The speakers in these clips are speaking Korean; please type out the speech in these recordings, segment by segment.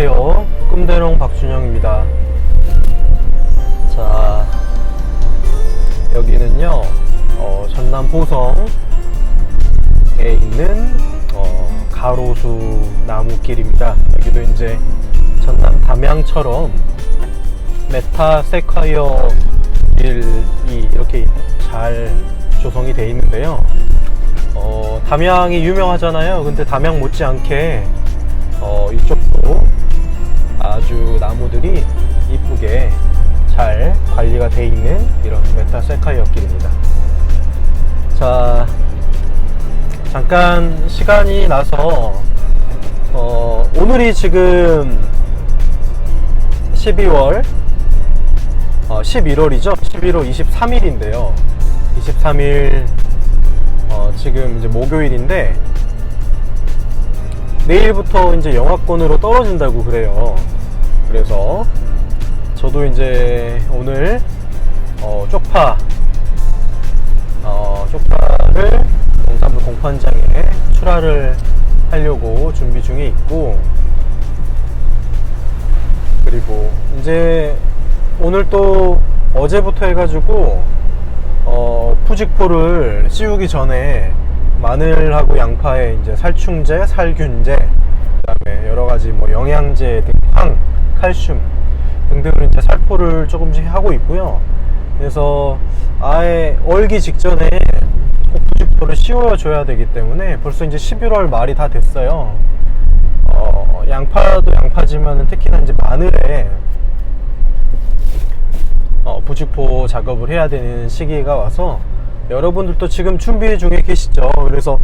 안녕하세요. 꿈대롱 박준영입니다. 자, 여기는요, 어, 전남 보성에 있는 어, 가로수 나무길입니다. 여기도 이제 전남 담양처럼 메타 세콰이어 길이 이렇게 잘 조성이 되어 있는데요. 어, 담양이 유명하잖아요. 근데 담양 못지않게 어, 이쪽도 아주 나무들이 이쁘게 잘 관리가 돼 있는 이런 메타세카이어 길입니다. 자, 잠깐 시간이 나서 어, 오늘이 지금 12월 어, 11월이죠. 11월 23일인데요. 23일 어, 지금 이제 목요일인데 내일부터 이제 영하권으로 떨어진다고 그래요. 그래서 저도 이제 오늘 어, 쪽파 어, 쪽파를 농산물 공판장에 출하를 하려고 준비 중에 있고 그리고 이제 오늘 또 어제부터 해가지고 어, 푸직포를 씌우기 전에 마늘하고 양파에 이제 살충제, 살균제, 그다음에 여러 가지 뭐 영양제 등 황, 칼슘 등등을 이제 살포를 조금씩 하고 있고요. 그래서 아예 얼기 직전에 꼭 푸직포를 씌워줘야 되기 때문에 벌써 이제 11월 말이 다 됐어요. 어, 양파도 양파지만 특히나 이제 마늘에 어, 부직포 작업을 해야 되는 시기가 와서 여러분들도 지금 준비 중에 계시죠. 그래서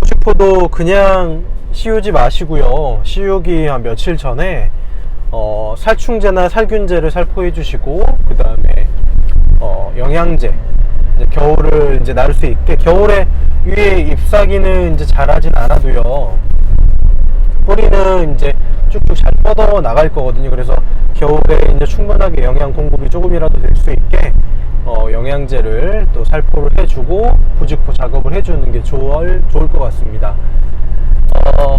부직포도 그냥 씌우지 마시고요. 씌우기 한 며칠 전에 어, 살충제나 살균제를 살포해 주시고 그 다음에 어, 영양제 이제 겨울을 이제 날 수 있게 겨울에 위에 잎사귀는 이제 자라진 않아도요. 뿌리는 이제 쭉쭉 잘 뻗어 나갈 거거든요. 그래서 겨울에 이제 충분하게 영양 공급이 조금이라도 될 수 있게 어, 영양제를 또 살포를 해주고 부직포 작업을 해주는 게 좋을, 좋을 것 같습니다. 어,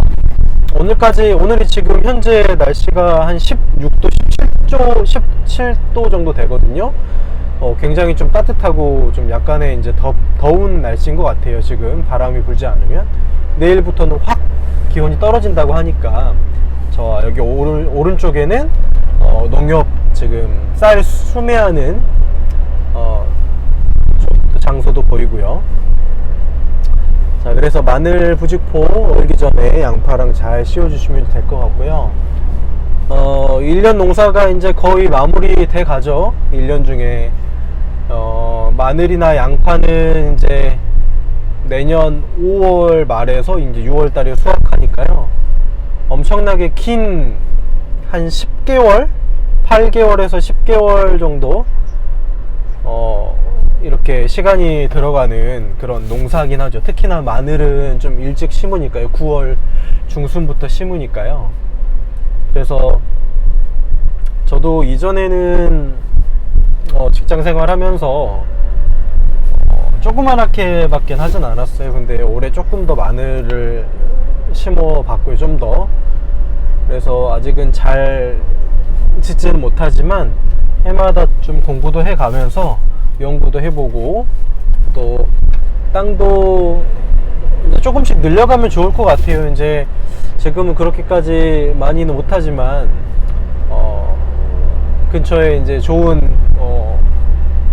오늘까지 오늘이 지금 현재 날씨가 한 16도, 17도, 17도 정도 되거든요. 어, 굉장히 좀 따뜻하고 좀 약간의 이제 더, 더운 날씨인 것 같아요. 지금 바람이 불지 않으면 내일부터는 확 기온이 떨어진다고 하니까 저 여기 오른, 오른쪽에는 어, 농협 지금 쌀 수매하는 장소도 보이고요. 자, 그래서 마늘 부직포 얼기 전에 양파랑 잘 씌워주시면 될 것 같고요. 어, 1년 농사가 이제 거의 마무리 돼 가죠. 1년 중에, 어, 마늘이나 양파는 이제 내년 5월 말에서 이제 6월 달에 수확하니까요. 엄청나게 긴 한 10개월? 8개월에서 10개월 정도 어, 이렇게 시간이 들어가는 그런 농사긴 하죠. 특히나 마늘은 좀 일찍 심으니까요. 9월 중순부터 심으니까요. 그래서 저도 이전에는 어, 직장 생활하면서 어, 조그만하게 밖에 하진 않았어요. 근데 올해 조금 더 마늘을 심어 봤고요. 좀 더. 그래서 아직은 잘 짓지는 못하지만 해마다 좀 공부도 해 가면서 연구도 해보고 또 땅도 조금씩 늘려가면 좋을 것 같아요. 이제 지금은 그렇게까지 많이는 못하지만 어 근처에 이제 좋은 어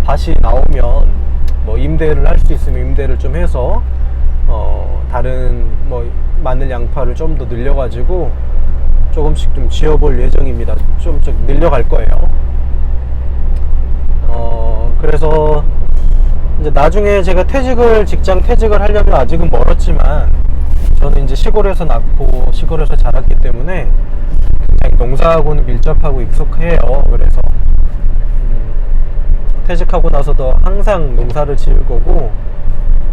밭이 나오면 뭐 임대를 할 수 있으면 임대를 좀 해서 어 다른 뭐 마늘 양파를 좀 더 늘려가지고 조금씩 좀 지어볼 예정입니다. 좀, 좀 늘려갈 거예요. 어, 그래서 이제 나중에 제가 퇴직을, 직장 퇴직을 하려면 아직은 멀었지만 저는 이제 시골에서 낳고 시골에서 자랐기 때문에 굉장히 농사하고는 밀접하고 익숙해요. 그래서 음, 퇴직하고 나서도 항상 농사를 지을 거고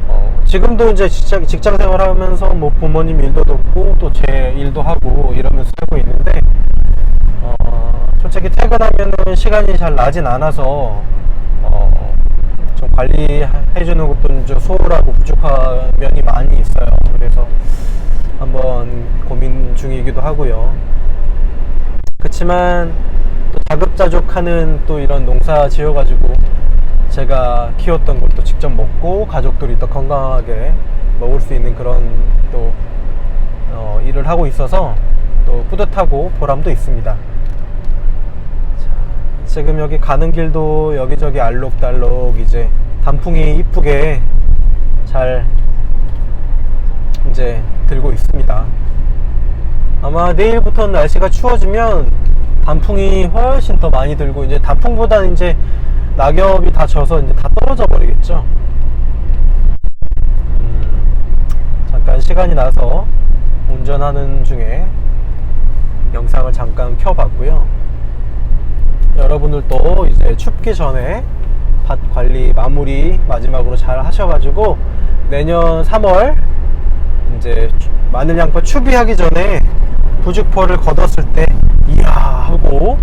어, 지금도 이제 직장, 직장 생활하면서 뭐 부모님 일도 돕고 또 제 일도 하고 이러면서 살고 있는데 어, 솔직히 퇴근하면은 시간이 잘 나진 않아서 어, 좀 관리해주는 것도 좀 소홀하고 부족한 면이 많이 있어요. 그래서 한번 고민 중이기도 하고요. 그렇지만 또 자급자족하는 또 이런 농사 지어가지고 제가 키웠던 걸 또 직접 먹고 가족들이 더 건강하게 먹을 수 있는 그런 또 어, 일을 하고 있어서 또 뿌듯하고 보람도 있습니다. 자, 지금 여기 가는 길도 여기저기 알록달록 이제 단풍이 이쁘게 잘 이제 들고 있습니다. 아마 내일부터는 날씨가 추워지면 단풍이 훨씬 더 많이 들고 이제 단풍보다는 이제 낙엽이 다 져서 이제 다 떨어져 버리겠죠. 음, 잠깐 시간이 나서 운전하는 중에 영상을 잠깐 켜봤고요. 여러분들도 이제 춥기 전에 밭 관리 마무리 마지막으로 잘 하셔가지고 내년 3월 이제 마늘 양파 추비하기 전에 부직포를 걷었을 때 이야 하고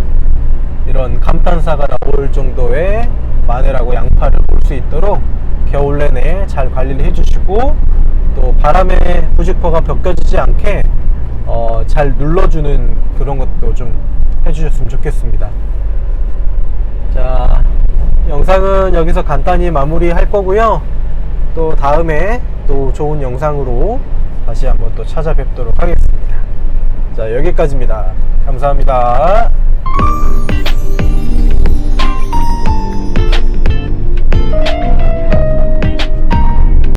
이런 감탄사가 나올 정도의 마늘하고 양파를 볼 수 있도록 겨울 내내 잘 관리를 해주시고 또 바람에 부직포가 벗겨지지 않게 어, 잘 눌러주는 그런 것도 좀 해주셨으면 좋겠습니다. 자, 영상은 여기서 간단히 마무리 할 거고요. 또 다음에 또 좋은 영상으로 다시 한번 또 찾아뵙도록 하겠습니다. 자, 여기까지입니다. 감사합니다.